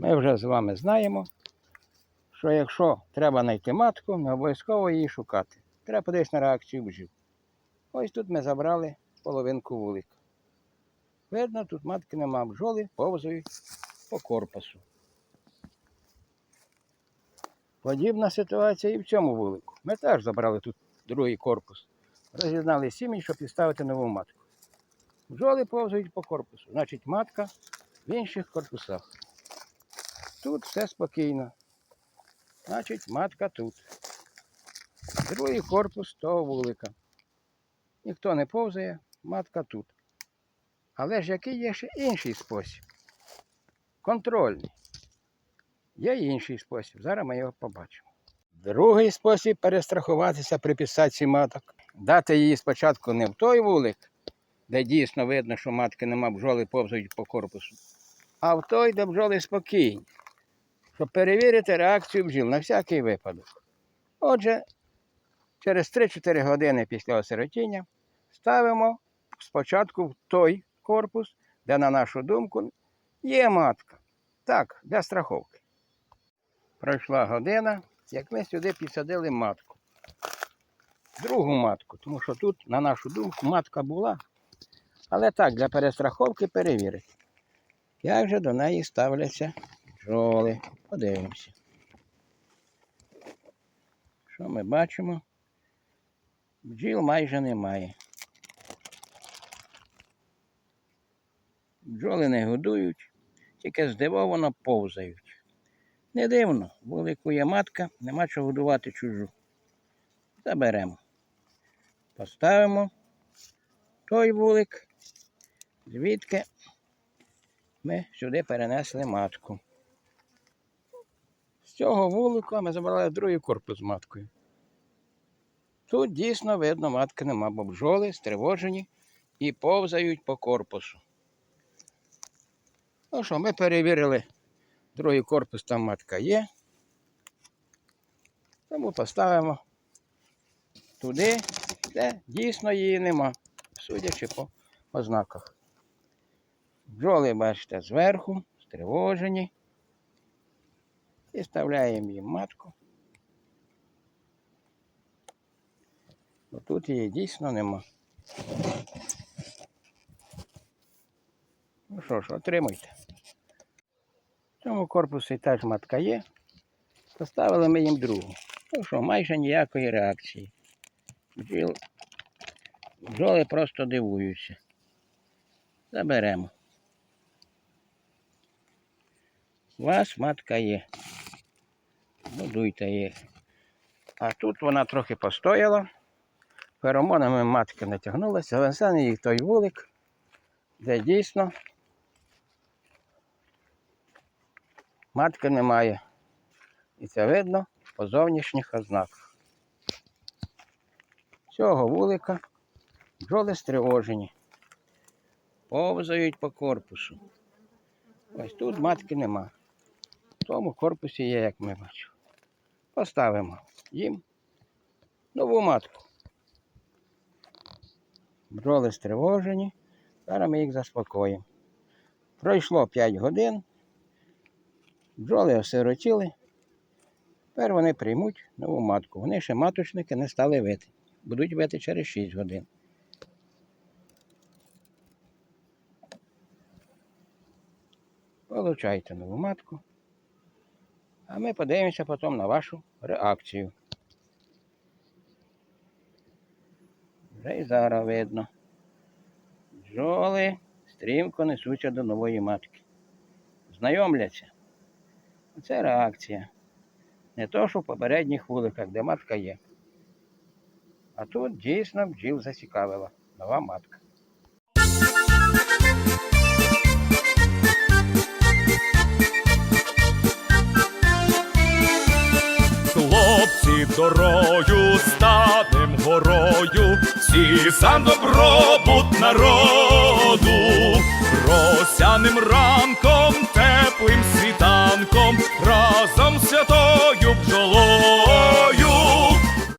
Ми вже з вами знаємо, що якщо треба знайти матку, не обов'язково її шукати. Треба подивитися на реакцію бджіл. Ось тут ми забрали половинку вулика. Видно, тут матки нема бджоли, повзають по корпусу. Подібна ситуація і в цьому вулику. Ми теж забрали тут другий корпус. Роз'єднали сім'ї, щоб підставити нову матку. Бджоли повзають по корпусу. Значить, матка в інших корпусах. Тут все спокійно. Значить, матка тут. Другий корпус того вулика. Ніхто не повзає, матка тут. Але ж який є ще інший спосіб? Контрольний. Є інший спосіб. Зараз ми його побачимо. Другий спосіб перестрахуватися при підсадці маток. Дати її спочатку не в той вулик, де дійсно видно, що матки нема бджоли повзають по корпусу, а в той, де бджоли спокійні, щоб перевірити реакцію бджіл на всякий випадок. Отже, через 3-4 години після осиротіння ставимо спочатку в той корпус, де, на нашу думку, є матка. Так, для страховки. Пройшла година, як ми сюди підсадили матку. Другу матку, тому що тут, на нашу думку, матка була. Але так, для перестраховки перевірити. Як же до неї ставляться бджоли? Подивимося. Що ми бачимо? Бджіл майже немає. Бджоли не годують, тільки здивовано повзають. Не дивно, вулику є матка, нема чого годувати чужу. Заберемо. Поставимо той вулик, звідки ми сюди перенесли матку. З цього вулика ми забрали другий корпус з маткою. Тут дійсно видно, матки нема, бо бджоли стривожені і повзають по корпусу. Ну що, ми перевірили другий корпус, там матка є. Тому поставимо туди, де дійсно її нема, судячи по ознаках. Бджоли, бачите, зверху, стривожені. І вставляємо їм матку. Бо тут її дійсно нема. Ну що ж, отримуйте. В цьому корпусі теж матка є. Поставили ми їм другу. Ну що, майже ніякої реакції. Бджіл... Бджоли просто дивуються. Заберемо. У вас матка є. Будуйте її. А тут вона трохи постояла. Феромонами матки натягнулася, завезли їх той вулик, де дійсно матки немає. І це видно по зовнішніх ознаках. Цього вулика бджоли стривожені. Повзають по корпусу. Ось тут матки нема. В тому корпусі є, як ми бачимо. Поставимо їм нову матку. Бджоли стривожені. Зараз ми їх заспокоїмо. Пройшло 5 годин. Бджоли осиротіли. Тепер вони приймуть нову матку. Вони ще маточники не стали вити. Будуть вити через 6 годин. Получайте нову матку. А ми подивимося потім на вашу реакцію. Вже і зараз видно. Бджоли стрімко несуться до нової матки. Знайомляться. Це реакція. Не то, що в попередніх вуликах, де матка є. А тут дійсно бджіл зацікавила. Нова матка. Хлопці дорою станем горою, всі за добробут народу, росяним ранком,